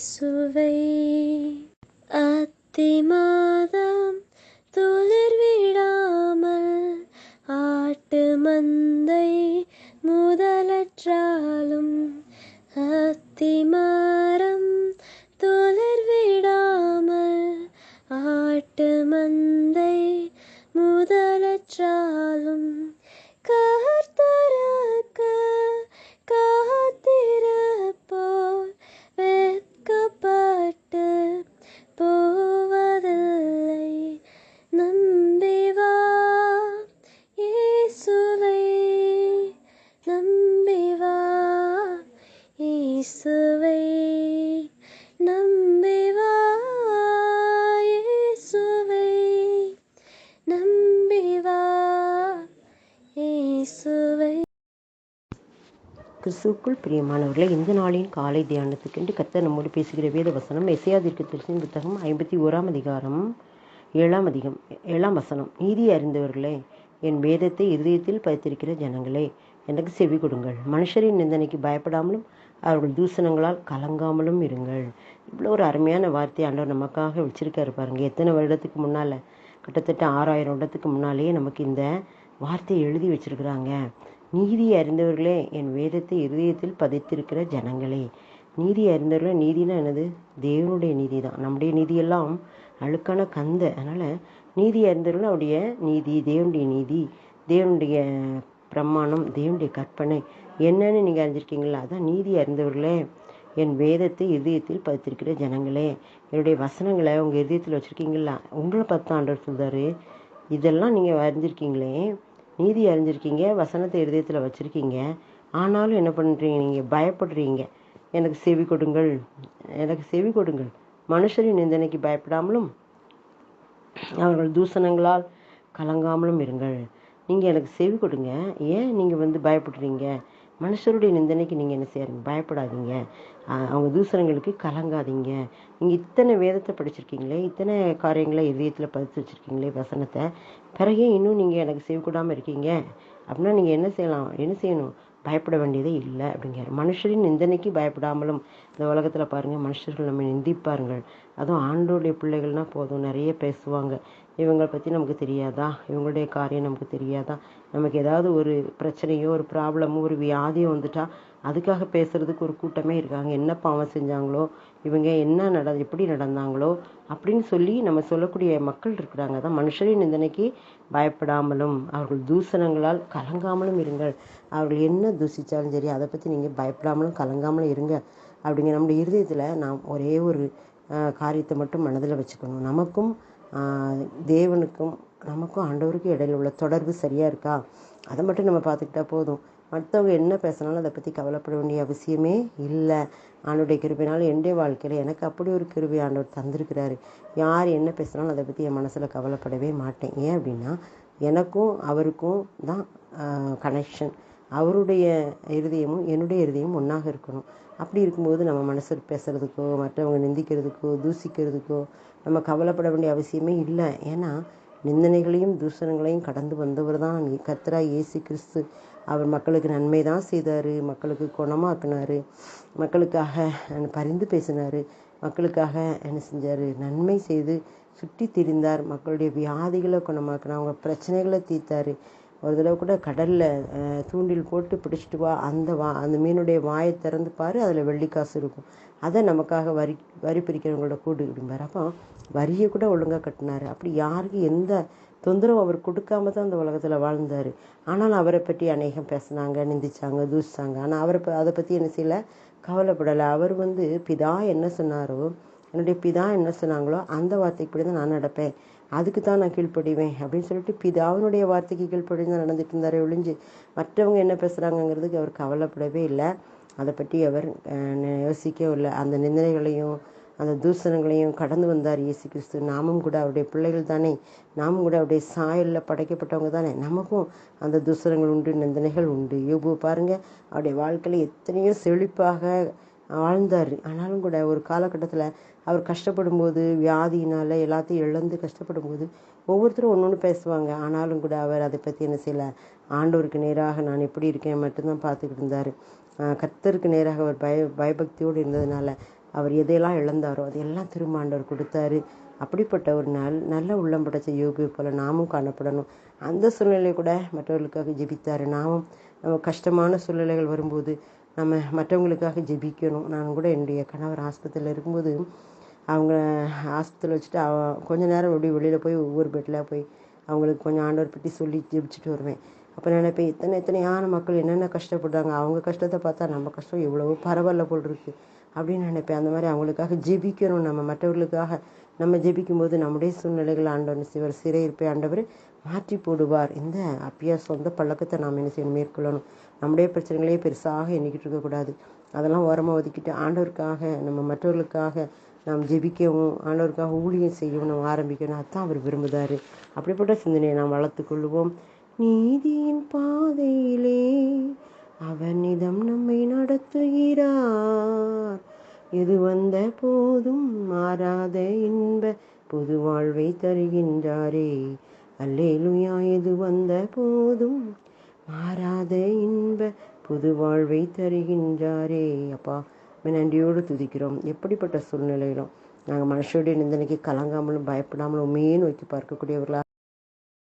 இயேசுவை அத்தி மாதம் துளிர் விடாமல் ஆட்டு மந்தை முதலற்றாலும் அத்திமா கிறிஸ்துக்குள் பிரியமானவர்களே இந்த நாளின் காலை தியானத்துக்கென்று கத்த நம்மோடு பேசுகிற வேத வசனம் எசையாதிற்கு தெரிசின் புத்தகம் ஐம்பத்தி ஓராம் அதிகாரம் ஏழாம் அதிகம் ஏழாம் வசனம். நீதி அறிந்தவர்களே என் வேதத்தை இருதயத்தில் பதித்திருக்கிற ஜனங்களே எனக்கு செவி கொடுங்கள். மனுஷரின் நிந்தனைக்கு பயப்படாமலும் அவர்கள் தூசணங்களால் கலங்காமலும் இருங்கள். இவ்வளோ ஒரு அருமையான வார்த்தை ஆண்டவர் நமக்காக வச்சிருக்காரு பாருங்கள் எத்தனை வருடத்துக்கு முன்னால் கிட்டத்தட்ட ஆறாயிரம் வருடத்துக்கு முன்னாலேயே நமக்கு இந்த வார்த்தையை எழுதி வச்சிருக்கிறாங்க. நீதி அறிந்தவர்களே என் வேதத்தை இருதயத்தில் பதித்திருக்கிற ஜனங்களே. நீதி அறிந்தவர்களே நீதினா என்னது? தேவனுடைய நீதி தான் நம்முடைய நீதியெல்லாம் அழுக்கான கந்த. அதனால் நீதி அறிந்தவர்கள் அவருடைய நீதி தேவனுடைய நீதி தேவனுடைய பிரமாணம் தேவனுடைய கற்பனை என்னன்னு நீங்கள் அறிஞ்சிருக்கீங்களா? அதான் நீதி அறிந்தவர்களே என் வேதத்தை இதயத்தில் பதித்திருக்கிற ஜனங்களே. என்னுடைய வசனங்களை உங்கள் இதயத்தில் வச்சுருக்கீங்களா? உங்களை பார்த்து ஆண்டவர் சொல்றாரு. இதெல்லாம் நீங்கள் அறிஞ்சிருக்கீங்களே. நீதி அறிஞ்சிருக்கீங்க வசனத்தை இருதயத்தில் வச்சுருக்கீங்க. ஆனாலும் என்ன பண்ணுறீங்க நீங்கள் பயப்படுறீங்க. எனக்கு செவி கொடுங்கள். எனக்கு செவி கொடுங்கள். மனுஷரின் நிந்தனைக்கு பயப்படாமலும் அவர்கள் தூசணங்களால் கலங்காமலும் இருங்கள். நீங்கள் எனக்கு செவி கொடுங்க. ஏன் நீங்கள் வந்து பயப்படுறீங்க? மனுஷருடைய நிந்தனைக்கு நீங்கள் என்ன செய்யறீங்க பயப்படாதீங்க. அவங்க தூசணங்களுக்கு கலங்காதீங்க. நீங்கள் இத்தனை வேதத்தை படிச்சிருக்கீங்களே இத்தனை காரியங்களை இதயத்தில் பதித்து வச்சுருக்கீங்களே வசனத்தை. பிறகே இன்னும் நீங்கள் எனக்கு செய்யக்கூடாமல் இருக்கீங்க. அப்படின்னா நீங்கள் என்ன செய்யலாம்? என்ன செய்யணும்? பயப்பட வேண்டியதே இல்லை அப்படிங்கிறார். மனுஷரின் நிந்தனைக்கு பயப்படாமலும் இந்த உலகத்தில் பாருங்கள் மனுஷர்கள் நம்ம நிந்திப்பாருங்கள் அதுவும் ஆண்டோடைய பிள்ளைகள்னால் போதும். நிறைய பேசுவாங்க. இவங்களை பற்றி நமக்கு தெரியாதா? இவங்களுடைய காரியம் நமக்கு தெரியாதா? நமக்கு ஏதாவது ஒரு பிரச்சனையோ ஒரு ப்ராப்ளமோ ஒரு வியாதியோ வந்துட்டா அதுக்காக பேசுகிறதுக்கு ஒரு கூட்டமே இருக்காங்க. என்ன பாவம் செஞ்சாங்களோ இவங்க என்ன நட எப்படி நடந்தாங்களோ அப்படின்னு சொல்லி நம்ம சொல்லக்கூடிய மக்கள் இருக்கிறாங்க. அதான் மனுஷரின் நிந்தனைக்கு பயப்படாமலும் அவர்கள் தூசணங்களால் கலங்காமலும் இருங்கள். அவர்கள் என்ன தூசித்தாலும் சரி அதை பற்றி நீங்கள் பயப்படாமலும் கலங்காமலும் இருங்க. அப்படிங்கிற நம்முடைய இருதயத்தில் நாம் ஒரே ஒரு காரியத்தை மட்டும் மனதில் வச்சுக்கணும். நமக்கும் தேவனுக்கும் நமக்கும் ஆண்டவருக்கும் இடையில உள்ள தொடர்பு சரியாக இருக்கா? அதை மட்டும் நம்ம பார்த்துக்கிட்டா போதும். மற்றவங்க என்ன பேசினாலும் அதை பற்றி கவலைப்பட வேண்டிய அவசியமே இல்லை. ஆண்டோடைய கிருபினால் என்னுடைய வாழ்க்கையில் எனக்கு அப்படி ஒரு கிருபை ஆண்டவர் தந்திருக்கிறாரு. யார் என்ன பேசினாலும் அதை பற்றி என் மனசில் கவலைப்படவே மாட்டேன். ஏன் அப்படின்னா எனக்கும் அவருக்கும் தான் கனெக்ஷன் அவருடைய இருதயமும் என்னுடைய இருதயமும் ஒன்றாக இருக்கணும். அப்படி இருக்கும்போது நம்ம மனசு பேசுகிறதுக்கோ மற்றவங்க நிந்திக்கிறதுக்கோ தூசிக்கிறதுக்கோ நம்ம கவலைப்பட வேண்டிய அவசியமே இல்லை. ஏன்னா நிந்தனைகளையும் தூஷணங்களையும் கடந்து வந்தவர் தான் கத்ரா இயேசு கிறிஸ்து அவர் மக்களுக்கு நன்மை தான் செய்தார். மக்களுக்கு குணமாக்குனாரு. மக்களுக்காக பரிந்து பேசினார். மக்களுக்காக என்ன செஞ்சார்? நன்மை செய்து சுற்றி திரிந்தார். மக்களுடைய வியாதிகளை குணமாக்கினார். அவங்க பிரச்சனைகளை தீர்த்தார். ஒரு தடவை கூட கடலில் தூண்டில் போட்டு பிடிச்சிட்டு வா அந்த வா அந்த மீனுடைய வாயை திறந்து பார் அதில் வெள்ளிக்காசு இருக்கும். அதை நமக்காக வரி வரி பிரிக்கிறவங்களோட கூடு அப்படிம்பார் அப்போ வரியை கூட ஒழுங்காக கட்டினார். அப்படி யாருக்கு எந்த தொந்தரவும் அவர் கொடுக்காம தான் அந்த உலகத்தில் வாழ்ந்தார். ஆனால் அவரை பற்றி அநேகம் பேசுனாங்க நிந்திச்சாங்க தூசிச்சாங்க. ஆனால் அவரை ப- அதை பற்றி என்ன செய்யல? கவலைப்படலை. அவர் வந்து பிதா என்ன சொன்னாரோ என்னுடைய பிதா என்ன சொன்னாங்களோ அந்த வார்த்தைப்படி தான் நான் நடப்பேன். அதுக்கு தான் நான் கீழ்ப்படிவேன் அப்படின்னு சொல்லிட்டு பிதாவினுடைய வார்த்தைக்கு கீழ்ப்படிந்து தான் நடந்துட்டு இருந்தாரே ஒழிஞ்சு மற்றவங்க என்ன பேசுகிறாங்கங்கிறதுக்கு அவர் கவலைப்படவே இல்லை. அதை பற்றி அவர் யோசிக்கவும் இல்லை. அந்த நிந்தனைகளையும் அந்த தூசணங்களையும் கடந்து வந்தார் இயேசு கிறிஸ்து. நாமும் கூட அவருடைய பிள்ளைகள் தானே. நாமும் கூட அவருடைய சாயலில் படைக்கப்பட்டவங்க தானே. நமக்கும் அந்த தூசணங்கள் உண்டு நிந்தனைகள் உண்டு. யோபு பாருங்க அவருடைய வாழ்க்கையில் எத்தனையோ செழிப்பாக வாழ்ந்தார். ஆனாலும் கூட ஒரு காலகட்டத்தில் அவர் கஷ்டப்படும் போது வியாதியினால் எல்லாத்தையும் இழந்து கஷ்டப்படும் போது ஒவ்வொருத்தரும் ஒன்று ஒன்று பேசுவாங்க. ஆனாலும் கூட அவர் அதை பற்றி என்ன செய்யல. ஆண்டவருக்கு நேராக நான் எப்படி இருக்கேன் மட்டும்தான் பார்த்துக்கிட்டு இருந்தார். கர்த்தருக்கு நேராக அவர் பய பயபக்தியோடு இருந்ததுனால அவர் எதையெல்லாம் இழந்தாரோ அதையெல்லாம் திரும்ப ஆண்டவர் கொடுத்தாரு. அப்படிப்பட்ட ஒரு நல் நல்ல உள்ளம் படைச்ச யோகி போல் நாமும் காணப்படணும். அந்த சூழ்நிலை கூட மற்றவர்களுக்காக ஜெபித்தார். நாமும் நம்ம கஷ்டமான சூழ்நிலைகள் வரும்போது நம்ம மற்றவங்களுக்காக ஜெபிக்கணும். நான் கூட என்னுடைய கணவர் ஆஸ்பத்திரியில் இருக்கும்போது அவங்க ஆஸ்பத்திரியில் வச்சுட்டு அவ கொஞ்ச நேரம் அப்படியே வெளியில் போய் ஒவ்வொரு பெட்டில் போய் அவங்களுக்கு கொஞ்சம் ஆண்டவர் பற்றி சொல்லி ஜெபிச்சுட்டு வருவேன். அப்போ நினைப்பேன் இத்தனை இத்தனையான மக்கள் என்னென்ன கஷ்டப்படுறாங்க அவங்க கஷ்டத்தை பார்த்தா நம்ம கஷ்டம் எவ்வளவோ பரவாயில்ல போல் இருக்குது அப்படின்னு நினைப்பேன். அந்த மாதிரி அவங்களுக்காக ஜெபிக்கணும். நம்ம மற்றவர்களுக்காக நம்ம ஜெபிக்கும்போது நம்முடைய சூழ்நிலைகள் ஆண்டவர் சிவர் சிறையிருப்பை ஆண்டவர் மாற்றி போடுவார். இந்த அப்பயா சொந்த பழக்கத்தை நாம் என்ன செய்யணும்? மேற்கொள்ளணும். நம்முடைய பிரச்சனைகளே பெருசாக எண்ணிக்கிட்டு இருக்கக்கூடாது. அதெல்லாம் ஓரமாக ஒதுக்கிட்டு ஆண்டவருக்காக நம்ம மற்றவர்களுக்காக நாம் ஜெபிக்கவும் ஆண்டவருக்காக ஊழியம் செய்யவும் நம்ம ஆரம்பிக்கணும். அதான் அவர் விரும்புதாரு. அப்படிப்பட்ட சிந்தனையை நாம் வளர்த்துக்கொள்வோம் நீதியின் பாதையிலே அவனிதம் நம்மை நடத்துகிறார். எது வந்த போதும் மாறாத இன்ப புது வாழ்வை தருகின்றாரே. அல்லேலுயா எது வந்த போதும் மாறாத இன்ப புது வாழ்வை தருகின்றாரே. அப்பா நன்றியோடு துதிக்கிறோம். எப்படிப்பட்ட சூழ்நிலையிலும் நாங்கள் மனுஷருடைய நிந்தனைக்கு கலங்காமலும் பயப்படாமலும் உண்மையே நோக்கி பார்க்கக்கூடியவர்களா